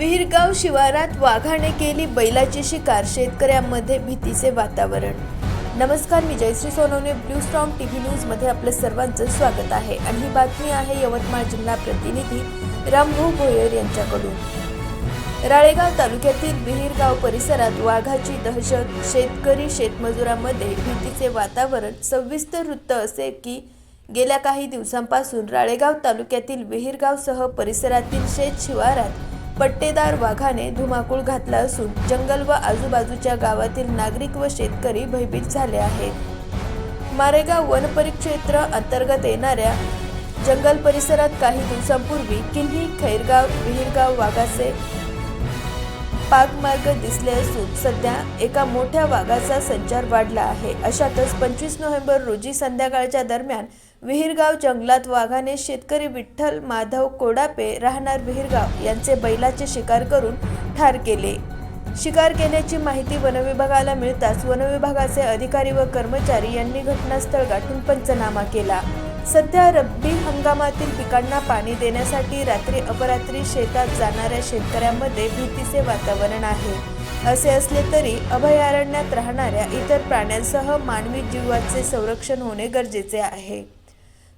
विहिरगाव शिवारात वाघाने केली बैलाची शिकार. शेतकऱ्यांमध्ये भीतीचे वातावरण. नमस्कार मी Jayashree Sonawane. Blue storm T V न्यूजमध्ये आपलं सर्वांचं स्वागत आहे. आणि ही बातमी आहे यवतमाळ जिल्हा प्रतिनिधी रामभाऊ भोयर यांच्याकडून. राळेगाव तालुक्यातील विहिरगाव परिसरात वाघाची दहशत. शेतकरी शेतमजुरांमध्ये भीतीचे वातावरण. सविस्तर वृत्त असे की गेल्या काही दिवसांपासून राळेगाव तालुक्यातील विहिरगावसह परिसरातील शेत शिवारात पट्टेदार वाघाने धुमाकूळ घातला असून जंगल व आजूबाजूच्या गावातील नागरिक व शेतकरी भयभीत झाले आहेत. मारेगाव वन परिक्षेत्र अंतर्गत येणाऱ्या जंगल परिसरात काही दिवसांपूर्वी किन्ही खैरगाव विहिरगाव वाघाचे पाकमार्ग दिसले असून सध्या एका मोठ्या वाघाचा संचार वाढला आहे. अशातच पंचवीस नोव्हेंबर रोजी संध्याकाळच्या दरम्यान विहिरगाव जंगलात वाघाने शेतकरी विठ्ठल माधव कोडापे राहणार विहिरगाव यांचे बैलाचे शिकार करून ठार केले. शिकार केल्याची माहिती वनविभागाला मिळताच वनविभागाचे अधिकारी व कर्मचारी यांनी घटनास्थळ गाठून पंचनामा केला. सध्या रब्बी हंगामातील पिकांना पाणी देण्यासाठी रात्री अपरात्री शेतात जाणाऱ्या शेतकऱ्यांमध्ये भीतीचे वातावरण आहे. असे असले तरी अभयारण्यात राहणाऱ्या इतर प्राण्यांसह मानवी जीवाचे संरक्षण होणे गरजेचे आहे.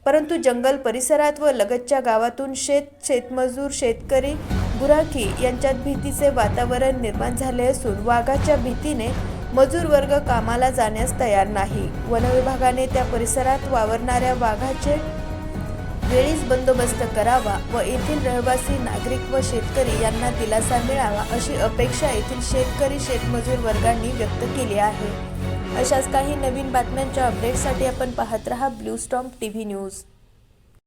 परंतु जंगल परिसरात व लगतच्या गावातून शेत शेतमजूर शेतकरी गुराखी यांच्यात भीतीचे वातावरण निर्माण झाले असून वाघाच्या भीतीने मजूर वर्ग कामाला जाण्यास तयार नाही. वनविभागाने त्या परिसरात वावरणाऱ्या वाघाचे वेळीच बंदोबस्त करावा व येथील रहिवासी नागरिक व शेतकरी यांना दिलासा मिळावा अशी अपेक्षा येथील शेतकरी शेतमजूर वर्गांनी व्यक्त केली आहे. अशाच काही नवीन बातम्यांच्या अपडेटसाठी आपण पाहत रहा blue storm T V news.